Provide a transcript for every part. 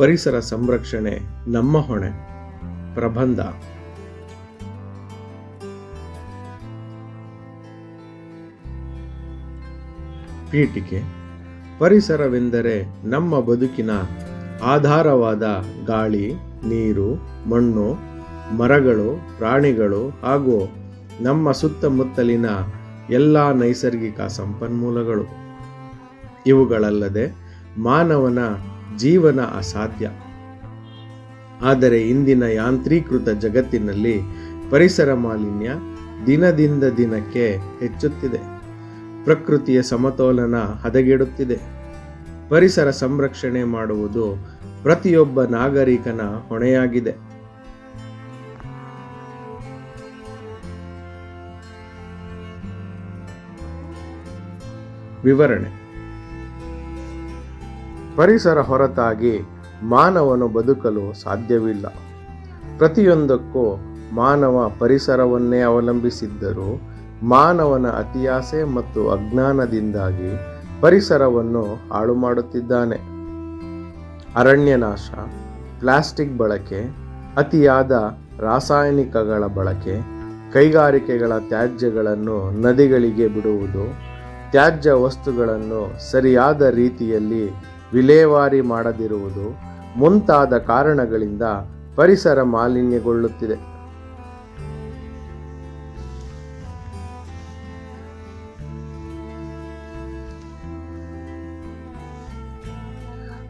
ಪರಿಸರ ಸಂರಕ್ಷಣೆ, ನಮ್ಮ ಹೊಣೆ, ಪ್ರಬಂಧ. ಪೀಠಿಕೆ. ಪರಿಸರವೆಂದರೆ ನಮ್ಮ ಬದುಕಿನ ಆಧಾರವಾದ ಗಾಳಿ, ನೀರು, ಮಣ್ಣು, ಮರಗಳು, ಪ್ರಾಣಿಗಳು ಹಾಗೂ ನಮ್ಮ ಸುತ್ತಮುತ್ತಲಿನ ಎಲ್ಲ ನೈಸರ್ಗಿಕ ಸಂಪನ್ಮೂಲಗಳು. ಇವುಗಳಲ್ಲದೆ ಮಾನವನ ಜೀವನ ಅಸಾಧ್ಯ. ಆದರೆ ಇಂದಿನ ಯಾಂತ್ರೀಕೃತ ಜಗತ್ತಿನಲ್ಲಿ ಪರಿಸರ ಮಾಲಿನ್ಯ ದಿನದಿಂದ ದಿನಕ್ಕೆ ಹೆಚ್ಚುತ್ತಿದೆ. ಪ್ರಕೃತಿಯ ಸಮತೋಲನ ಹದಗೆಡುತ್ತಿದೆ. ಪರಿಸರ ಸಂರಕ್ಷಣೆ ಮಾಡುವುದು ಪ್ರತಿಯೊಬ್ಬ ನಾಗರಿಕನ ಹೊಣೆಯಾಗಿದೆ. ವಿವರಣೆ. ಪರಿಸರ ಹೊರತಾಗಿ ಮಾನವನು ಬದುಕಲು ಸಾಧ್ಯವಿಲ್ಲ. ಪ್ರತಿಯೊಂದಕ್ಕೂ ಮಾನವ ಪರಿಸರವನ್ನೇ ಅವಲಂಬಿಸಿದ್ದರೂ ಮಾನವನ ಅತಿಯಾಸೆ ಮತ್ತು ಅಜ್ಞಾನದಿಂದಾಗಿ ಪರಿಸರವನ್ನು ಹಾಳು ಮಾಡುತ್ತಿದ್ದಾನೆ. ಅರಣ್ಯನಾಶ, ಪ್ಲಾಸ್ಟಿಕ್ ಬಳಕೆ, ಅತಿಯಾದ ರಾಸಾಯನಿಕಗಳ ಬಳಕೆ, ಕೈಗಾರಿಕೆಗಳ ತ್ಯಾಜ್ಯಗಳನ್ನು ನದಿಗಳಿಗೆ ಬಿಡುವುದು, ತ್ಯಾಜ್ಯ ವಸ್ತುಗಳನ್ನು ಸರಿಯಾದ ರೀತಿಯಲ್ಲಿ ವಿಲೇವಾರಿ ಮಾಡದಿರುವುದು ಮುಂತಾದ ಕಾರಣಗಳಿಂದ ಪರಿಸರ ಮಾಲಿನ್ಯಗೊಳ್ಳುತ್ತಿದೆ.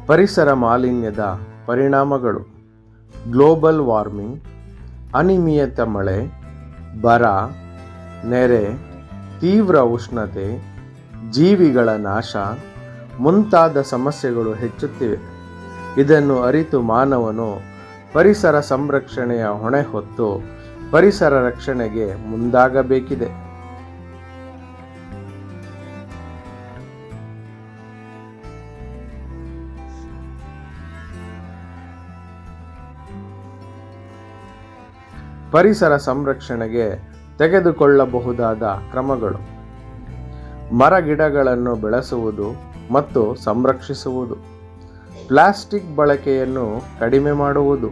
ಪರಿಸರ ಮಾಲಿನ್ಯದ ಪರಿಣಾಮಗಳು ಗ್ಲೋಬಲ್ ವಾರ್ಮಿಂಗ್, ಅನಿಮಿಯತ ಮಳೆ, ಬರ, ನೆರೆ, ತೀವ್ರ ಉಷ್ಣತೆ, ಜೀವಿಗಳ ನಾಶ ಮುಂತಾದ ಸಮಸ್ಯೆಗಳು ಹೆಚ್ಚುತ್ತಿವೆ. ಇದನ್ನು ಅರಿತು ಮಾನವನು ಪರಿಸರ ಸಂರಕ್ಷಣೆಯ ಹೊಣೆ ಹೊತ್ತು ಪರಿಸರ ರಕ್ಷಣೆಗೆ ಮುಂದಾಗಬೇಕಿದೆ. ಪರಿಸರ ಸಂರಕ್ಷಣೆಗೆ ತೆಗೆದುಕೊಳ್ಳಬಹುದಾದ ಕ್ರಮಗಳು. ಮರಗಿಡಗಳನ್ನು ಬೆಳೆಸುವುದು ಮತ್ತು ಸಂರಕ್ಷಿಸುವುದು. ಪ್ಲಾಸ್ಟಿಕ್ ಬಳಕೆಯನ್ನು ಕಡಿಮೆ ಮಾಡುವುದು.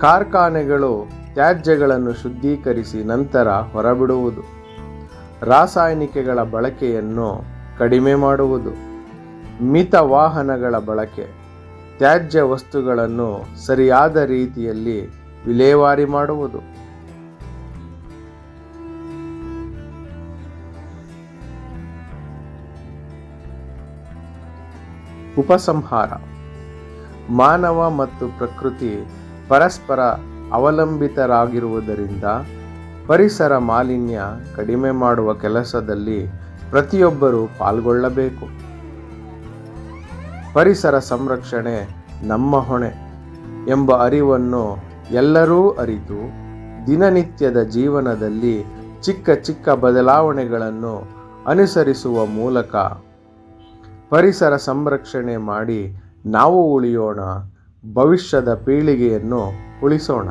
ಕಾರ್ಖಾನೆಗಳು ತ್ಯಾಜ್ಯಗಳನ್ನು ಶುದ್ಧೀಕರಿಸಿ ನಂತರ ಹೊರಬಿಡುವುದು. ರಾಸಾಯನಿಕಗಳ ಬಳಕೆಯನ್ನು ಕಡಿಮೆ ಮಾಡುವುದು. ಮಿತ ವಾಹನಗಳ ಬಳಕೆ. ತ್ಯಾಜ್ಯ ವಸ್ತುಗಳನ್ನು ಸರಿಯಾದ ರೀತಿಯಲ್ಲಿ ವಿಲೇವಾರಿ ಮಾಡುವುದು. ಉಪಸಂಹಾರ. ಮಾನವ ಮತ್ತು ಪ್ರಕೃತಿ ಪರಸ್ಪರ ಅವಲಂಬಿತರಾಗಿರುವುದರಿಂದ ಪರಿಸರ ಮಾಲಿನ್ಯ ಕಡಿಮೆ ಮಾಡುವ ಕೆಲಸದಲ್ಲಿ ಪ್ರತಿಯೊಬ್ಬರೂ ಪಾಲ್ಗೊಳ್ಳಬೇಕು. ಪರಿಸರ ಸಂರಕ್ಷಣೆ ನಮ್ಮ ಹೊಣೆ ಎಂಬ ಅರಿವನ್ನು ಎಲ್ಲರೂ ಅರಿತು ದಿನನಿತ್ಯದ ಜೀವನದಲ್ಲಿ ಚಿಕ್ಕ ಚಿಕ್ಕ ಬದಲಾವಣೆಗಳನ್ನು ಅನುಸರಿಸುವ ಮೂಲಕ ಪರಿಸರ ಸಂರಕ್ಷಣೆ ಮಾಡಿ ನಾವು ಉಳಿಯೋಣ ಭವಿಷ್ಯದ ಪೀಳಿಗೆಯನ್ನು ಉಳಿಸೋಣ.